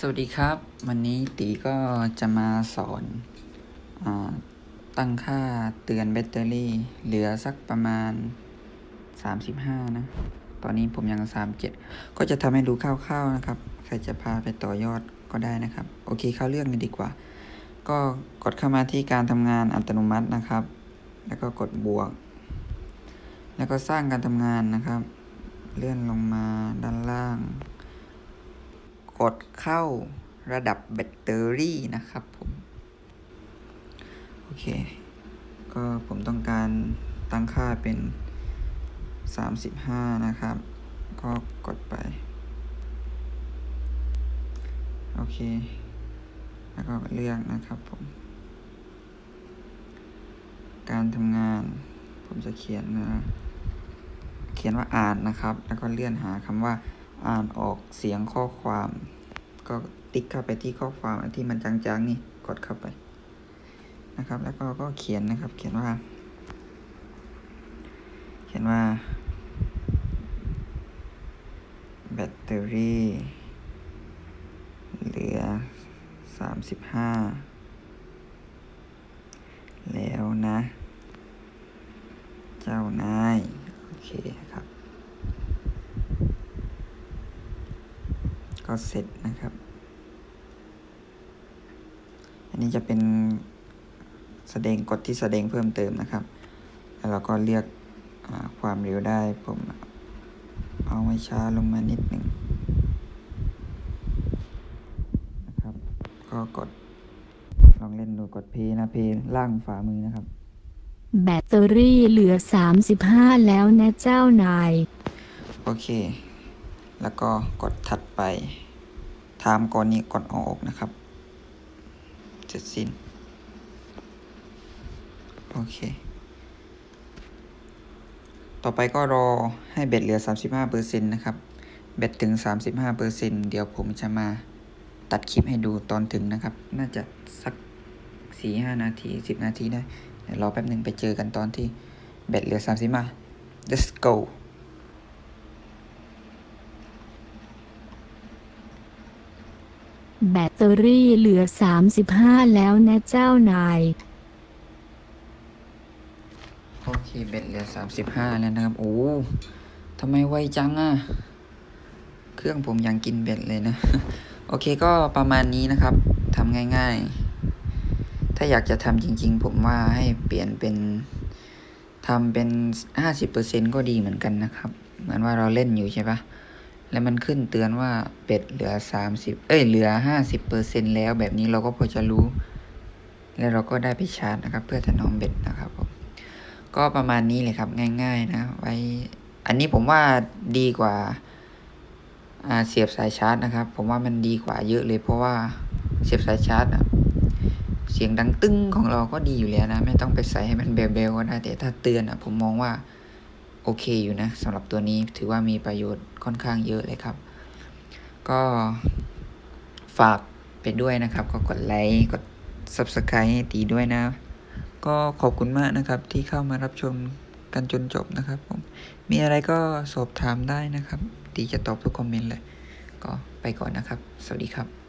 สวัสดีครับ วันนี้ตีก็จะมาสอนอตั้งค่าเตือนแบตเตอรี่ เหลือสักประมาณ 35 นะ ตอนนี้ผมยัง 37 ก็จะทำให้ดูคร่าวๆนะครับ ใครจะพาไปต่อยอดก็ได้นะครับ โอเคเข้าเรื่องเลยดีกว่า ก็กดเข้ามาที่การทำงานอัตโนมัตินะครับ แล้วก็กดบวก แล้วก็สร้างการทำงานนะครับ เลื่อนลงมาด้านล่าง กดเข้าระดับแบตเตอรี่นะครับผมโอเค ก็ผมต้องการตั้งค่าเป็น 35 นะครับ ก็กดไป โอเค แล้วก็เลือกนะครับผม การทำงาน ผมจะเขียนนะเขียนว่าอ่านนะครับ แล้วก็เลื่อนหาคำว่า อ่านออกเสียงข้อความ ก็ติ๊กเข้าไปที่ข้อความที่มันจางๆนี่กดเข้าไปนะครับ แล้วก็ก็เขียนนะครับ เขียนว่า เขียนว่าแบตเตอรี่ เหลือ35แล้วนะ เจ้านาย โอเคครับ ก็เสร็จนะครับ อันนี้จะเป็นแสดงกดที่แสดงเพิ่มเติมนะครับ แล้วเราก็เลือกอาความเร็วได้ผมเอาไว้ช้าลงมานิดหนึ่งนะครับ ก็กดลองเล่นดูกดเพย์นะเพย์ล่างฝามือนะครับ แบตเตอรี่เหลือ 35 แล้วนะเจ้านาย โอเค แล้วก็กดถัดไปไทม์ก่อนนี้กดออกนะครับ เสร็จสิ้น โอเค ต่อไปก็รอให้เบ็ดเหลือ 35%นะครับ เบ็ดถึง 35%เดี๋ยวผมจะมาตัดคลิปให้ดูตอนถึงนะครับ น่าจะสัก4-5นาที10นาทีได้รอแป๊บหนึ่งไปเจอกันตอนที่เบ็ดเหลือ35 let's go แบตเตอรี่เหลือ 35 แล้วนะเจ้านาย โอเคเบ็ดเหลือสามสิบห้าแล้วนะครับ โอ้ทำไมไวจังอะ เครื่องผมยังกินเบ็ดเลยนะ โอเคก็ประมาณนี้นะครับทำง่ายๆ ถ้าอยากจะทำจริง ๆ ผมว่าให้เปลี่ยนเป็นทำเป็นห้าสิบเปอร์เซ็นก็ดีเหมือนกันนะครับ เหมือนว่าเราเล่นอยู่ใช่ปะ แล้วมันขึ้นเตือนว่าเบ็ดเหลือสามสิบเอ้ยเหลือห้าสิบเปอร์เซ็นแล้ว แบบนี้เราก็พอจะรู้ แล้วเราก็ได้ไปชาร์จนะครับ เพื่อถนอมเบ็ดนะครับผมก็ประมาณนี้เลยครับง่ายๆนะ ไว้ อันนี้ผมว่าดีกว่าอ่าเสียบสายชาร์จนะครับ ผมว่ามันดีกว่าเยอะเลย เพราะว่าเสียบสายชาร์จอะเสียงดังตึ้งของเราก็ดีอยู่แล้วนะ ไม่ต้องไปใส่ให้มันเบลๆก็ได้แต่ถ้าเตือนอะผมมองว่า โอเคอยู่นะสำหรับตัวนี้ถือว่ามีประโยชน์ค่อนข้างเยอะเลยครับ ก็ฝากไปด้วยนะครับ ก็กดไลค์กด subscribe ให้ตีด้วยนะ ก็ขอบคุณมากนะครับที่เข้ามารับชมกันจนจบนะครับผม มีอะไรก็สอบถามได้นะครับ ตีจะตอบทุกคอมเมนต์เลย ก็ไปก่อนนะครับ สวัสดีครับ